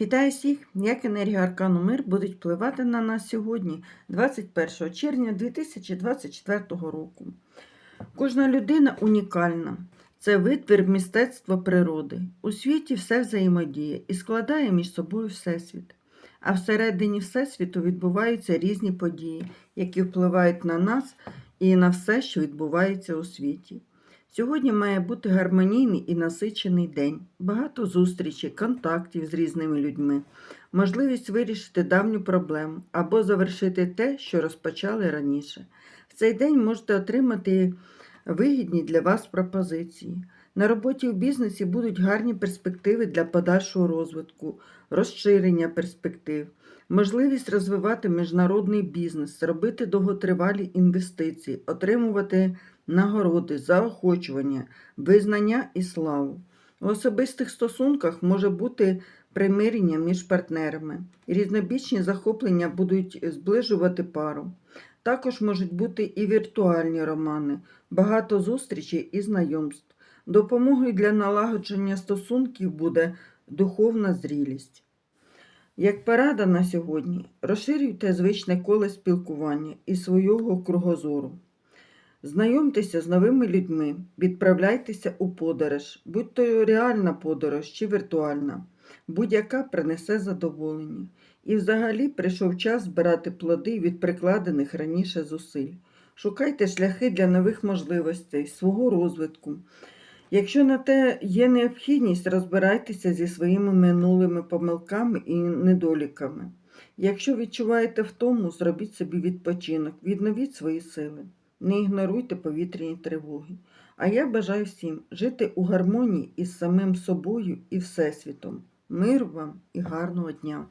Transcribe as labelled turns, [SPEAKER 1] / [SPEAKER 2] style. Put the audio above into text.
[SPEAKER 1] Вітаю всіх! Як енергія Аркану Мир будуть впливати на нас сьогодні, 21 червня 2024 року. Кожна людина унікальна. Це витвір мистецтва природи. У світі все взаємодіє і складає між собою Всесвіт. А всередині Всесвіту відбуваються різні події, які впливають на нас і на все, що відбувається у світі. Сьогодні має бути гармонійний і насичений день, багато зустрічей, контактів з різними людьми, можливість вирішити давню проблему або завершити те, що розпочали раніше. В цей день можете отримати вигідні для вас пропозиції. На роботі у бізнесі будуть гарні перспективи для подальшого розвитку, розширення перспектив, можливість розвивати міжнародний бізнес, робити довготривалі інвестиції, отримувати нагороди, заохочування, визнання і славу. У особистих стосунках може бути примирення між партнерами. Різнобічні захоплення будуть зближувати пару. Також можуть бути і віртуальні романи, багато зустрічей і знайомств. Допомогою для налагодження стосунків буде духовна зрілість. Як порада на сьогодні, розширюйте звичне коло спілкування і свого кругозору. Знайомтеся з новими людьми, відправляйтеся у подорож, будь то реальна подорож чи віртуальна, будь-яка принесе задоволення. І взагалі прийшов час збирати плоди від прикладених раніше зусиль. Шукайте шляхи для нових можливостей, свого розвитку. Якщо на те є необхідність, розбирайтеся зі своїми минулими помилками і недоліками. Якщо відчуваєте втому, зробіть собі відпочинок, відновіть свої сили. Не ігноруйте повітряні тривоги. А я бажаю всім жити у гармонії із самим собою і Всесвітом. Миру вам і гарного дня!